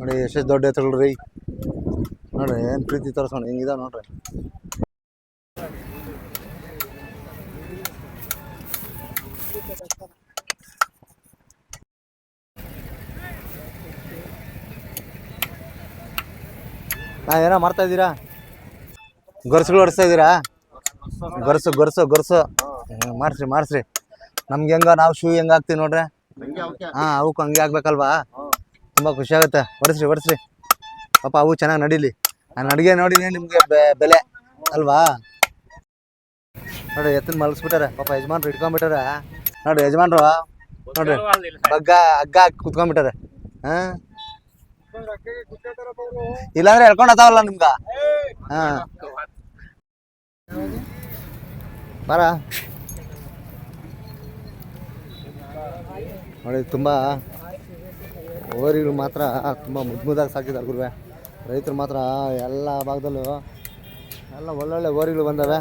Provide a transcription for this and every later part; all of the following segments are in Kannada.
ನೋಡಿ ಎಷ್ಟು ದೊಡ್ಡ ಎತ್ತುಗಳು ರೀ. ನೋಡ್ರಿ ಏನು ಪ್ರೀತಿ ತೋರಿಸೋಣ ಹಿಂಗಿದಾವ ನೋಡ್ರಿ. ನಾ ಏನೋ ಮಾಡ್ತಾ ಇದ್ದೀರಾ? ಗೊರ್ಸುಗಳು ಹೊಡಿಸ್ತಾ ಇದ್ದೀರಾ? ಗೊರ್ಸು ಗೊರ್ಸು ಗೊರ್ಸು. ಮಾಡಿಸ್ರಿ ಮಾಡಿಸ್ರಿ ಮಾಡ್ಸ್ರಿ. ನಮ್ಗೆ ಹೆಂಗ ನಾವು ಶೂ ಹೆಂಗ ಹಾಕ್ತೀವಿ ನೋಡ್ರಿ. ಹಾ ಅವಕ್ಕೆ ಹಂಗೆ ಆಗ್ಬೇಕಲ್ವಾ ತುಂಬಾ ಖುಷಿ ಆಗುತ್ತೆ. ಹೊಡಿಸ್ರಿ ಪಾಪ ಅವು ಚೆನ್ನಾಗಿ ನಡೀಲಿ. ನಾನು ಅಡುಗೆ ನೋಡಿನೇ, ನಿಮಗೆ ಬೆಲೆ. ಅಲ್ವಾ? ನೋಡ್ರಿ ಎತ್ತಿನ ಮಲಗಿಸ್ಬಿಟ್ಟಾರೆ ಪಾಪ ಯಜಮಾನ್ರು ಇಟ್ಕೊಂಡ್ಬಿಟ್ಟಾರೆ ನೋಡಿ, ಯಜಮಾನ್ರು, ನೋಡ್ರಿ. ಹಗ್ಗ ಹಗ್ಗ ಹಾಕಿ ಕುತ್ಕೊಂಡ್ಬಿಟ್ಟಾರೆ ಹಾ? ಇಲ್ಲಾಂದ್ರೆ ಎಳ್ಕೊಂಡು ಅದಾವಲ್ಲ ನಿಮ್ಗ? ಹಾಂ. ಬಾರ. ನೋಡಿ, ತುಂಬ ಓರಿಗಳು ಮಾತ್ರ ತುಂಬ ಮುದ್ಮುದಾಗಿ ಮುದ್ದಾಗಿ ಸಾಕಿದ್ದಾರೆ ಗುರುವೆ. ರೈತರು ಮಾತ್ರ ಎಲ್ಲ ಭಾಗದಲ್ಲೂ ಎಲ್ಲ ಒಳ್ಳೊಳ್ಳೆ ಓರಿಗಳು ಬಂದವೆ.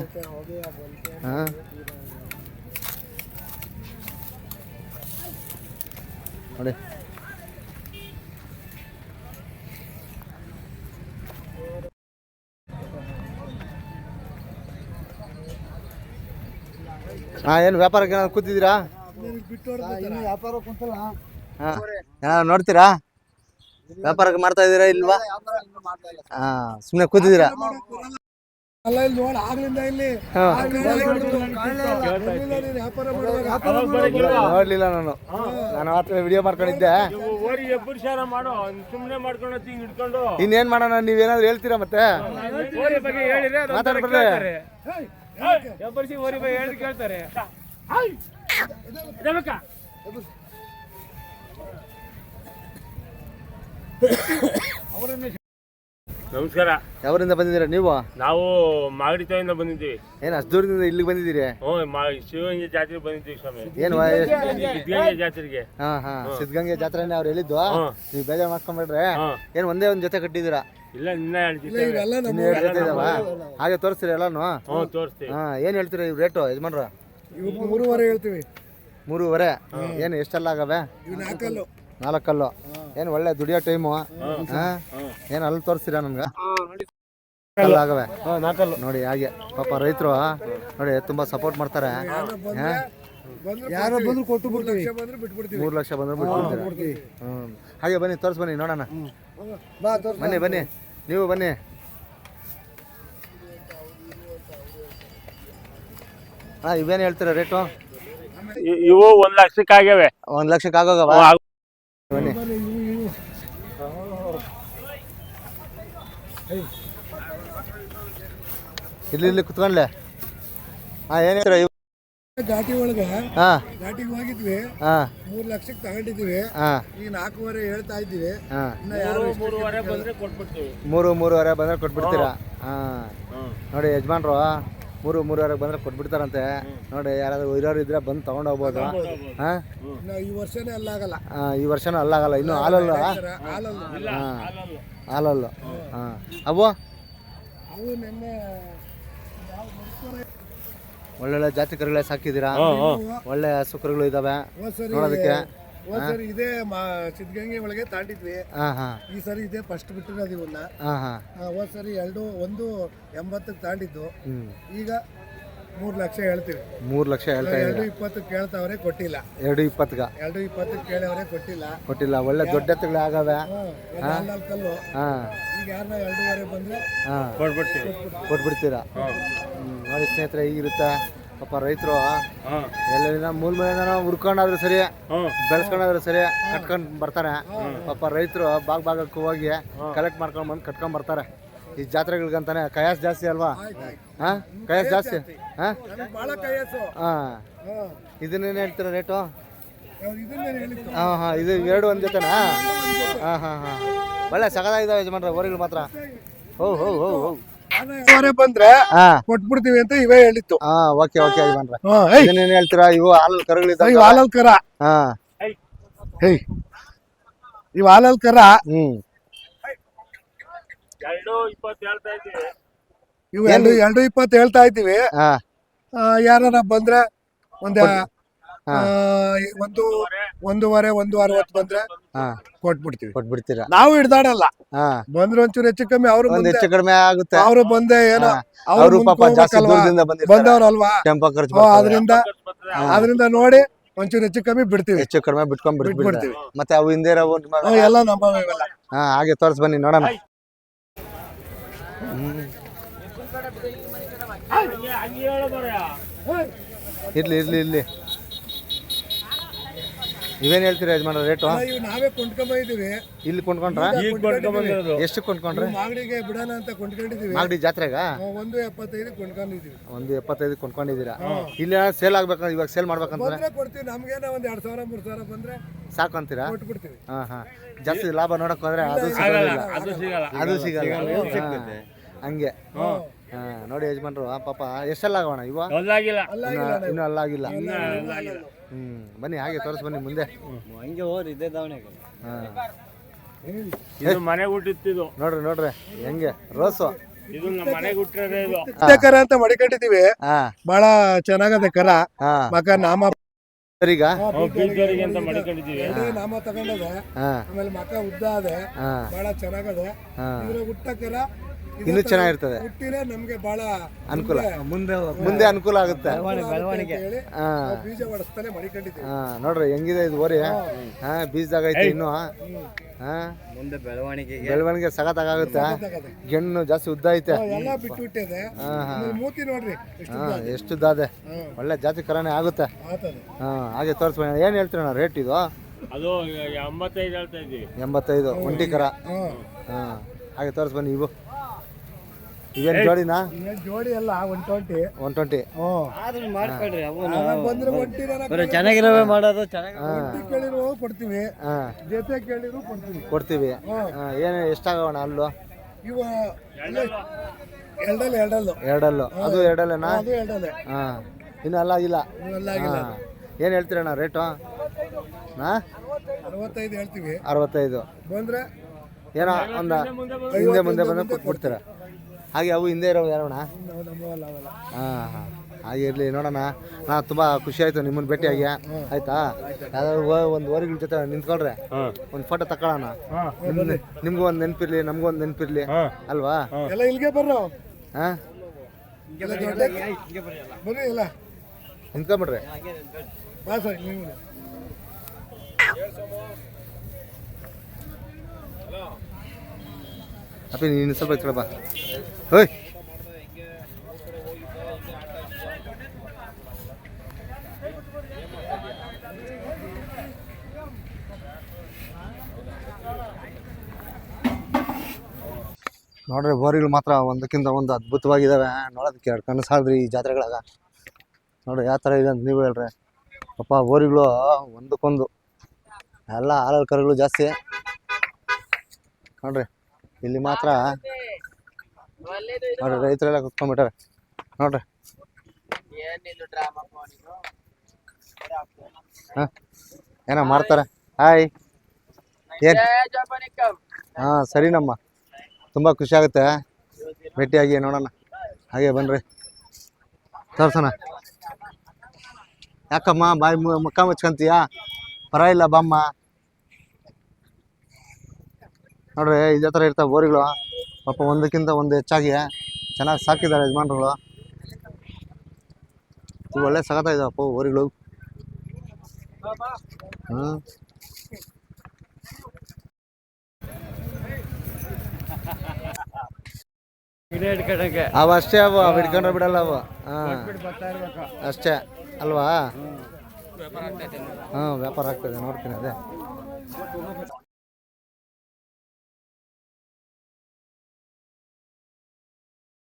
ಹಾಂ? ನೋಡಿ. ಹಾಂ ಏನು ವ್ಯಾಪಾರಕ್ಕೆ ಏನಾದ್ರು ಕೂತಿದ್ದೀರಾ? ವ್ಯಾಪಾರ ಕುಂತಲ್ಲ ಹಾಂ. ಏನಾದ್ರು ನೋಡ್ತೀರಾ? ವ್ಯಾಪಾರಕ್ಕೆ ಮಾಡ್ತಾ ಇದ್ದೀರಾ ಇಲ್ವಾ? ಹಾ ಸುಮ್ಮನೆ ಕೂತಿದ್ದೀರಾ? ಅಲ್ಲ ಇಲ್ಲಿ ನೋಡ ಆಗ್ಲಿಂದ ಇಲ್ಲಿ. ಹಾಂ. ನೀನ್ ವ್ಯಾಪಾರ ಮಾಡುವಾಗ ನೋಡ್ಲಿಲ್ಲ ನಾನು. ನಾನು ಮಾತ್ರ ವಿಡಿಯೋ ಮಾಡ್ಕೊಂಡಿದ್ದೆ. ಓರಿ ಎಬ್ಬರಿಸಾರ ಮಾಡು. ಸುಮ್ಮನೆ ಮಾಡ್ಕೊಂಡು ಹಿಂಗ್ ಹಿಡ್ಕೊಂಡು. ಇನ್ನೇನ್ ಮಾಡೋಣ? ನೀವೇನಾದ್ರು ಹೇಳ್ತೀರಾ ಮತ್ತೆ? ಮಾತಾಡ್ಬಿಡ್ರಿ. ಕೇಳ್ತಾರೆ. ನಮಸ್ಕಾರ. ಯಾವರಿಂದ ಬಂದಿದ್ದೀರಾ? ನೀವು? ನಾವು ಮಾಗಡಿ ತಾಯಿಂದ ಬಂದಿದ್ದೀವಿ. ಏನು ಅಷ್ಟು ದೂರದಿಂದ ಇಲ್ಲಿಗೆ ಬಂದಿದ್ದೀರಿ? ಹ್ಞೂ ಮಾ ಶಿವಗಂಗೆ ಜಾತ್ರೆಗೆ ಬಂದಿದ್ದೀವಿ ಸ್ವಾಮಿ. ಏನು ಸಿದ್ಧಗಂಗೆ ಜಾತ್ರೆಗೆ. ಹಾ ಹಾ. ಸಿದ್ಧಗಂಗೆ ಜಾತ್ರೆನೇ ಅವ್ರು ಹೇಳಿದ್ದು. ನೀವು ಬೇಜಾರು ಮಾಡ್ಕೊಂಬಿಟ್ರೆ. ಏನು ಒಂದೇ ಒಂದು ಜೊತೆ ಕಟ್ಟಿದ್ದೀರಾ? ಇಲ್ಲ ನಿನ್ನ ಇನ್ನು ಹಾಗೆ ತೋರಿಸ್ತೀರಿ ಎಲ್ಲಾನು? ಹ್ಞೂ ತೋರಿಸ್ತೀವಿ. ಹಾ ಏನು ಹೇಳ್ತೀರಾ ಇವ್ ರೇಟು ಯಜಮಾನ್ರು? ಮೂರುವರೆ ಹೇಳ್ತೀವಿ. ಮೂರುವರೆ? ಏನು ಎಷ್ಟೆಲ್ಲ ಆಗವೆ? ನಾಲ್ಕಲ್ಲು. ನಾಲ್ಕಲ್ಲು. ಏನು ಒಳ್ಳೆ ದುಡಿಯೋ ಟೈಮು ಹಾಂ. ಏನು ಅಲ್ಲಿ ತೋರಿಸ್ತೀರಾ ನಮ್ಗೆ? ಅಲ್ಲ ಆಗವೆ ನೋಡಿ ಹಾಗೆ. ಪಾಪ ರೈತರು ನೋಡಿ ತುಂಬಾ ಸಪೋರ್ಟ್ ಮಾಡ್ತಾರೆ. ಯಾರು ಯಾರೋ ಬಂದ್ರು ಕೊಟ್ಟು ಬಿಡ್ತೀವಿ. ಬಿಟ್ಬಿಡ್ತೀವಿ. ಮೂರು ಲಕ್ಷ ಬಂದ್ರೆ ಬಿಟ್ಬಿಡ್ತೀರಾ? ಹ್ಞೂ ಹಾಗೆ ಬನ್ನಿ ತೋರ್ಸ್ ಬನ್ನಿ ನೋಡೋಣ. ಬನ್ನಿ ಬನ್ನಿ. ನೀವು ಬನ್ನಿ. ಹಾ ಇವೇನು ಹೇಳ್ತೀರಾ ರೇಟು? ಇವು ಒಂದ್ ಲಕ್ಷಕ್ಕೆ ಒಂದ್ ಒಂದು ಲಕ್ಷಕ್ಕೆ ಇಲ್ಲಿ ಇಲ್ಲಿ ಕುತ್ಕೊಂಡ್ಲೆ ಹಾಂ ಏನು ಹೇಳ್ತೀರಾ ಘಾಟಿ ಒಳಗೆ ಹಾಂ ಘಾಟಿಗೆ ಹೋಗಿದ್ವಿ ಹಾಂ ಮೂರ್ ಲಕ್ಷಕ್ಕೆ ತಗೊಂಡಿದ್ವಿ ಹಾಂ ಈಗ ನಾಲ್ಕೂವರೆ ಹೇಳ್ತಾ ಇದ್ದೀವಿ ಹಾಂ ಮೂರುವರೆ ಬಂದ್ರೆ ಕೊಟ್ಬಿಡ್ತೀವಿ ಮೂರು ಮೂರುವರೆ ಬಂದ್ರೆ ಕೊಟ್ಬಿಡ್ತೀರಾ ಹಾಂ. ನೋಡಿ ಯಜಮಾನ್ರು ಮೂರು ಮೂರುವರೆ ಬಂದ್ರೆ ಕೊಟ್ಬಿಡ್ತಾರಂತೆ ನೋಡಿ ಯಾರಾದ್ರೂ ಇರೋರು ಇದ್ರೆ ಬಂದು ತಗೊಂಡು ಹೋಗ್ಬೋದು ಹಾಂ ಇನ್ನ ಈ ವರ್ಷನೇ ಅಲ್ಲಾಗಲ್ಲ ಈ ವರ್ಷನೂ ಅಲ್ಲಾಗಲ್ಲ ಇನ್ನು ಹಾಲಲ್ಲ ಹಾಲಲ್ಲ ಹಾಂ ಹಾಲಲ್ಲು ಹಾಂ ಅವು ಅವು ನಿನ್ನೆ ಒಳ್ಳೊಳ್ಳೆ ಜಾತಿ ಕರುಗಳೇ ಸಾಕಿದ್ದೀರಾ ಒಳ್ಳೆ ಹಸು ಕರುಗಳು ಇದಾವೆ. ಹೋದ್ ಸರಿ ನೋಡೋದಕ್ಕೆ ಹೋದ್ ಸರಿ ಇದೇ ಮಾ ಸಿದ್ಧಗಂಗೆ ಒಳಗೆ ತಾಂಡಿದ್ವಿ. ಹಾ ಹಾ. ಈ ಸರಿ ಇದೇ ಫಸ್ಟ್ ಬಿಟ್ಟಿರೋದು ಇವನ್ನ. ಹಾ ಹಾ. ಆ, ಹೋದ್ ಸರಿ ಎರಡು ಒಂದು ಎಂಬತ್ತಕ್ಕೆ ತಾಂಡಿದ್ದು. ಈಗ ಮೂರು ಲಕ್ಷ ಹೇಳ್ತೀವಿ. ಮೂರು ಲಕ್ಷ ಹೇಳ್ತಾ ಎರಡು ಇದ್ದೀರಾ? ಇಪ್ಪತ್ತಕ್ಕೆ ಕೇಳ್ತಾವ್ರೆ ಕೊಟ್ಟಿಲ್ಲ. ಎರಡು ಇಪ್ಪತ್ಗೆ ಎರಡು ಇಪ್ಪತ್ತು ಕೇಳವ್ರೆ ಕೊಟ್ಟಿಲ್ಲ. ಕೊಟ್ಟಿಲ್ಲ ಒಳ್ಳೆ ದೊಡ್ಡ ಎತ್ತುಗಳೇ ಆಗವೆ. ಹಾಂ? ಈಗ ಯಾರನ್ನ ಎರಡೂವರೆ ಬಂದ್ರೆ ಹಾಂ. ಕೊಟ್ಬಿಡ್ತೀವಿ. ಕೊಟ್ಬಿಡ್ತೀರಾ? ಹ್ಮ್. ನೋಡಿ ಸ್ನೇಹಿತರೆ ಹೀಗಿರುತ್ತೆ. ಪಾಪ ರೈತರು ಹಾಂ? ಎಲ್ಲೆಲ್ಲಿಂದ ಮೂಲ ಮೇಲಿಂದ ಹುಡ್ಕೊಂಡಾದ್ರು ಸರಿ ಹ್ಞೂ ಬೆಳೆಸ್ಕೊಂಡಾದ್ರು ಸರಿ ಕಟ್ಕೊಂಡು ಬರ್ತಾರೆ. ಪಾಪ ರೈತರು ಭಾಗ ಭಾಗಕ್ಕೆ ಹೋಗಿ ಕಲೆಕ್ಟ್ ಮಾಡ್ಕೊಂಡು ಬಂದು ಕಟ್ಕೊಂಡ್ ಬರ್ತಾರೆ. ಈ ಜಾತ್ರೆಗಳಿಗಂತಾನೆ ಕಯಾಸ್ ಜಾಸ್ತಿ ಅಲ್ವಾ? ಹಾ? ಕಯಾಸ್ ಜಾಸ್ತಿ? ಹಾ? ಹಾ. ಇದನ್ನೇನು ಹೇಳ್ತೀರಾ ರೇಟು? ಹಾಂ ಹಾಂ ಇದು ಎರಡು ಒಂದು ಜೊತೆನಾ? ಹಾಂ ಹಾಂ ಹಾಂ. ಒಳ್ಳೆ ಸಗದಾಗಿದ್ದಾವೆ ಯಜಮಾನ್ರೆ ಓರಿಗಳು ಮಾತ್ರ. ಹೋ ಹೋ ಹೋ ಹೋ. ಬಂದ್ರೆ ಹಾಂ. ಕೊಟ್ಬಿಡ್ತೀವಿ ಅಂತ ಇವೇ ಹೇಳಿತ್ತು ಹಾಂ ಓಕೆ ಓಕೆ ಯಜಮಾನ್ರೆ. ಇದನ್ನೇನು ಹೇಳ್ತೀರಾ? ಇವು ಹಾಲು ಕರುಗಳಿದ್ದಾವೆ ಇವು ಹಾಲಲ್ ಕರ. ಹಾಂ. ಇವ್ ಹಾಲಲ್ ಕರ. ಹ್ಞೂ ಎರಡು ಇಪ್ಪತ್ತು ಹೇಳ್ತಾ ಇದ್ದೀವಿ ಇವ್ ಎರಡು ಎರಡು ಇಪ್ಪತ್ತು ಹೇಳ್ತಾ ಇದ್ದೀವಿ. ಆ ಯಾರ ಬಂದ್ರೆ ಒಂದ್ ಹಾ. ಒಂದು ಒಂದೂವರೆ ಒಂದು ಅರವತ್ತು ಬಂದ್ರೆ ಹಾ. ಕೊಟ್ಬಿಡ್ತೀವಿ. ಕೊಟ್ಬಿಡ್ತೀರಾ? ನಾವು ಹಿಡ್ದಾಡಲ್ಲ. ಹಾ. ಬಂದ್ರೆ ಒಂಚೂರು ಹೆಚ್ಚು ಕಮ್ಮಿ ಅವ್ರು ಒಂದ್ ಹೆಚ್ಚು ಕಡಿಮೆ ಆಗುತ್ತೆ. ಅವ್ರು ಬಂದೆ ಏನೋ ಹಾ. ಅವ್ರು ಅವರು ಪಾಪ ಮುಂದ್ಕ್ ಜಾಸ್ತಿ ಹೋಗ್ಬೇಕಲ್ವಾ? ದೂರದಿಂದ ಬಂದಿರ್ತಾರೆ. ಬಂದವ್ರಲ್ವಾ? ಟೆಂಪೋ ಖರ್ಚು ಹ್ಮ್, ಬರ್ತದೆ. ಅದರಿಂದ ಅದರಿಂದ ನೋಡಿ ಒಂಚೂರು ಹೆಚ್ಚು ಕಮ್ಮಿ ಬಿಡ್ತೀವಿ. ಹೆಚ್ಚು ಕಡಿಮೆ ಬಿಟ್ಕೊಂಡ್ ಬಿಟ್ಬಿಡ್ತೀವಿ ಬಿಟ್ಬಿಡ್ತೀವಿ. ಮತ್ತೆ ಅವು ಹಿಂದೆ ಇರೋ ಒಂದ್ ಮಗ- ಹ್ಮ್, ಎಲ್ಲ ನಮ್ಮ ಹಾ ಹಾಗೆ ತೋರ್ಸ್ ಬನ್ನಿ ನೋಡೋಣ ಹಂಗೆ ಹಂಗೆ ಹೇಳು ಬರಯ್ಯ. ಇರ್ಲಿ ಇರ್ಲಿ ಇರ್ಲಿ. ಇವೇನ್ ಹೇಳ್ತೀರಾ ಯಜಮಾನ ರೇಟು? ಇವ ನಾವೇ ಕೊಂಡ್ಕೊಂಬಂದಿದೀವಿ ಇಲ್ಲಿ ಕೊಂಡ್ಕೊಂಡ್ರ? ಈಗ ಎಷ್ಟು ಕೊಂಡ್ಕೊಂಡ್ರೆ? ಮಾಗಡಿಗೆ ಬಿಡೋಣ ಅಂತ ಕೊಂಡ್ಕೊಂಡಿದೀವಿ ಮಾಗಡಿ ಜಾತ್ರೆಗ? ಒಂದು ಎಪ್ಪತ್ತೈದು ಕೊಂಡ್ಕೊಂಡಿದೀವಿ ಒಂದು ಎಪ್ಪತ್ತೈದು ಕೊಂಡ್ಕೊಂಡಿದ್ದೀರಾ? ಇಲ್ಲಿ ಸೇಲ್ ಆಗ್ಬೇಕಂದ್ರೆ ಇವಾಗ ಸೇಲ್ ಮಾಡ್ಬೇಕಂತ ಬಂದ್ರೆ ಕೊಡ್ತೀವಿ ನಮ್ಗೇನ ಒಂದ್ ಎರಡ್ ಸಾವಿರ ಮೂರ್ ಸಾವಿರ ಬಂದ್ರೆ ಸಾಕು ಅಂತೀರಾ? ಕೊಟ್ಬಿಡ್ತೀವಿ. ಹಾ ಹಾ. ಜಾಸ್ತಿ ಲಾಭ ನೋಡಕ್ ಹೋದ್ರೆ ಅದು ಸಿಗಲ್ಲ. ಅದು ಸಿಗಲ್ಲ. ಹಾ. ಹಂಗೆ. ಹಾ ನೋಡಿ ಯಜಮಾನ್ರು ಆ ಪಾಪ ಎಷ್ಟೆಲ್ಲ ಆಗೋಣ ಇವ? ಅಲ್ಲಾಗಿಲ್ಲ. ಇನ್ನು ಅಲ್ಲಾಗಿಲ್ಲ. ಹ್ಮ್ ಬನ್ನಿ ಹಾಗೆ ತೋರಿಸ್ ಬನ್ನಿ ಮುಂದೆ. ಹಂಗೆ ಹೋರಿ ಇದೇ ದಾವಣೆ ಹಾ. ಇದು ಮನೆ ಹುಟ್ಟಿತ್ತಿದು. ನೋಡ್ರಿ ನೋಡ್ರಿ ಹೆಂಗೆ ರೋಸು. ಇದು ನಮ್ಮ ಮನೆಗೆ ಹುಟ್ಟಿರೋದೇ ಇದು. ಕರ ಅಂತ ಮಡಿಕೊಂಡಿದೀವಿ ಹಾ. ಬಹಳ ಚೆನ್ನಾಗದೆ ಕರ. ಮಕ ನಾಮ ಈಗ ಬೀಜರಿಗೆ. ಅಂತ ಮಡಿಕೊಂಡಿದ್ದೀವಿ. ನಾಮ ತಗೊಂಡದೆ ಆಮೇಲೆ ಮಕ ಉದ್ದ ಅದೆ ಹಾ. ಬಹಳ ಚೆನ್ನಾಗದೆ ಇದ್ರ ಹುಟ್ಟ ಕರ ಇದೇ ಇನ್ನೂ ಚೆನ್ನಾಗಿರ್ತದೆ. ಹುಟ್ಟಿದ್ರೆ ನಮ್ಗೆ ಬಹಳ ಅನುಕೂಲ. ಮುಂದೆ ಮುಂದೆ ಅನುಕೂಲ ಆಗುತ್ತೆ. ಬೆಳವಣಿಗೆ ಬೀಜ ಹೊಡಿಸ್ತಾನೆ ಮಡಿಕೊಂಡಿದ್ದೀವಿ. ಹಾ ನೋಡ್ರಿ ಹೆಂಗಿದೆ ಇದು ಓರಿ? ಹಾ. ಬೀಜದಾಗ ಐತೆ ಇನ್ನು ಹಾ. ಮುಂದೆ ಬೆಳವಣಿಗೆ. ಬೆಳವಣಿಗೆ ಸಖತ್ತಾಗುತ್ತೆ. ಗೆಣ್ಣು ಜಾಸ್ತಿ ಉದ್ದ ಐತೆ. ಎಲ್ಲ ಬಿಟ್ಟು ಬಿಟ್ಟಿದೆ ಹಾ ಹಾ. ಆಮೇಲೆ ಮೂತಿ ನೋಡ್ರಿ ಎಷ್ಟು ಹಾ ಎಷ್ಟು ದಾದೆ ಹ್ಮ್. ಒಳ್ಳೆ ಜಾತಿ ಕರಾಣೆ ಆಗುತ್ತೆ. ಹಾ ಹಾಗೆ ತೋರಿಸ್ಬೇಡ. ಏನು ಹೇಳ್ತೀರಣ್ಣ ರೇಟ್ ಇದು? ಅದು ಎಂಬತ್ತೈದು ಹೇಳ್ತಾ ಇದ್ದೀವಿ. ಎಂಬತ್ತೈದು ಒಂಟಿ ಕರ. ಹಾ. ಹಾಗೆ ತೋರಿಸ್ಬನ್ನಿ ಇವು ಇವೇನು ಜೋಡಿನಾ? ಈಗ ಜೋಡಿ ಅಲ್ಲ ಒನ್ ಟ್ವೆಂಟಿ ಒನ್ ಟ್ವೆಂಟಿ ಹ್ಮ್ ಆದ್ರೂ ಮಾಡ್ಕೊಳ್ರಿ ಅವು ಬಂದ್ರೆ ಒಂಟಿ ಬರೀ ಚೆನ್ನಾಗಿರೋವೇ ಮಾಡೋದು ಚೆನ್ನಾಗಿ ಕೇಳಿರೋ ಕೊಡ್ತೀವಿ. ಹಾ. ಜೊತೆ ಕೇಳಿದ್ರು ಕೊಡ್ತೀವಿ. ಕೊಡ್ತೀವಿ. ಹಾ, ಏನು ಎಷ್ಟಾಗೋಣ ಅಲ್ಲು ಇವ ಎರಡಲ್ಲ ಎರಡಲ್ಲು. ಎರಡಲ್ಲು. ಅದು ಎರಡಲ್ಲೇನಾ? ಅದು ಎರಡಲ್ಲೇ. ಇನ್ನೂ ಅಲ್ಲ ಇಲ್ಲ. ಇವೆಲ್ಲ ಹಾ. ಏನು ಹೇಳ್ತೀರಣ್ಣ ರೇಟು? ಹಾಂ? ಅರವತ್ತೈದು ಹೇಳ್ತೀವಿ. ಅರವತ್ತೈದು. ಬಂದ್ರೆ ಏನೋ ಒಂದು ಹಿಂದೆ ಮುಂದೆ ಬಂದ್ರೆ ಕೊಟ್ಬಿಡ್ತೀರ? ಹಾಗೆ ಅವು ಹಿಂದೆ ಇರೋ ಯಾರೋಣ ಹಾಂ ಹಾಂ. ಹಾಗೆ ಇರಲಿ ನೋಡೋಣ ನಾ ತುಂಬ ಖುಷಿ ಆಯಿತು ನಿಮ್ಮನ್ನು ಭೇಟಿಯಾಗಿ ಆಯ್ತಾ? ಯಾವ್ದಾದ್ರು ಒಂದು ಓರಿಗಳ ಜೊತೆ ನಿಂತ್ಕೊಳ್ರೆ. ಒಂದು ಫೋಟೋ ತಕೊಳ್ಳೋಣ ನಿಮ್ಗೂ ಒಂದು ನೆನಪಿರ್ಲಿ ನಮಗೂ ಒಂದು ನೆನಪಿರ್ಲಿ. ಅಲ್ವಾ? ಎಲ್ಲ ಇಲ್ಲಿಗೆ ಬರ್ರೋ? ಹಾಂ? ಬರ್ರಿ ಎಲ್ಲ. ನಿಂತ್ಕೊಂಬಿಡ್ರಿ ಬಾ ಸರ್ ನೀವು ಅಪ್ಪಿ, ನೀನು ಸ್ವಲ್ಪ ಬಾ. ಓಯ್ ನೋಡ್ರಿ, ಬೋರಿಗಳು ಮಾತ್ರ ಒಂದಕ್ಕಿಂತ ಒಂದು ಅದ್ಭುತವಾಗಿದ್ದಾವೆ ನೋಡೋದಕ್ಕೆ ಎರಡು ಕಣ್ಣು ಸಾಲದ್ರಿ ಈ ಜಾತ್ರೆಗಳಾಗ. ನೋಡ್ರಿ, ಯಾವ ಥರ ಇದೆ ಅಂತ ನೀವು ಹೇಳ್ರಿ. ಪಾಪ ಬೋರಿಗಳು ಒಂದಕ್ಕೊಂದು. ಎಲ್ಲ ಹಾಲಲ್ ಕರುಗಳು ಜಾಸ್ತಿ. ನೋಡ್ರಿ. ಇಲ್ಲಿ ಮಾತ್ರ ನೋಡ್ರಿ ರೈತರೆಲ್ಲ ಕುತ್ಕೊಂಡ್ಬಿಟ್ಟಾರೆ. ನೋಡ್ರಿ. ಹ? ಏನೋ ಮಾಡ್ತಾರೆ. ಹಾಯ್. ಏನ್? ಹಾ ಸರಿನಮ್ಮ. ತುಂಬಾ ಖುಷಿ ಆಗುತ್ತೆ. ಭೇಟಿಯಾಗಿ ನೋಡೋಣ. ಹಾಗೆ ಬನ್ರಿ. ತೋರ್ಸೋಣ. ಯಾಕಮ್ಮ ಬಾಯಿ ಮುಖ ಮುಚ್ಕೊಂತೀಯಾ? ಪರವಾಗಿಲ್ಲ ಬಾಮ್ಮ. ನೋಡ್ರಿ, ಇದೇ ಥರ ಇರ್ತಾವೆ ಬೋರಿಗಳು. ಪಾಪ ಒಂದಕ್ಕಿಂತ ಒಂದು ಹೆಚ್ಚಾಗಿ ಚೆನ್ನಾಗಿ ಸಾಕಿದ್ದಾರೆ ಯಜಮಾನ್ರುಗಳು. ಇವು ಒಳ್ಳೆ ಸಗತಾಗಿದ್ದಾವಪ್ಪ ಬೋರಿಗಳು ಹ್ಞೂ ಗಿಡ ಹಿಡ್ಕೊಳಕ್ಕೆ ಅವು ಅಷ್ಟೇ ಅವು ಅವು ಹಿಡ್ಕೊಂಡ್ರೆ ಬಿಡಲ್ಲ ಅವು. ಹಾಂ. ಅಷ್ಟೇ ಅಲ್ವಾ? ಹಾಂ ವ್ಯಾಪಾರ ಆಗ್ತದೆ ನೋಡ್ತೀನಿ ಅದೇ.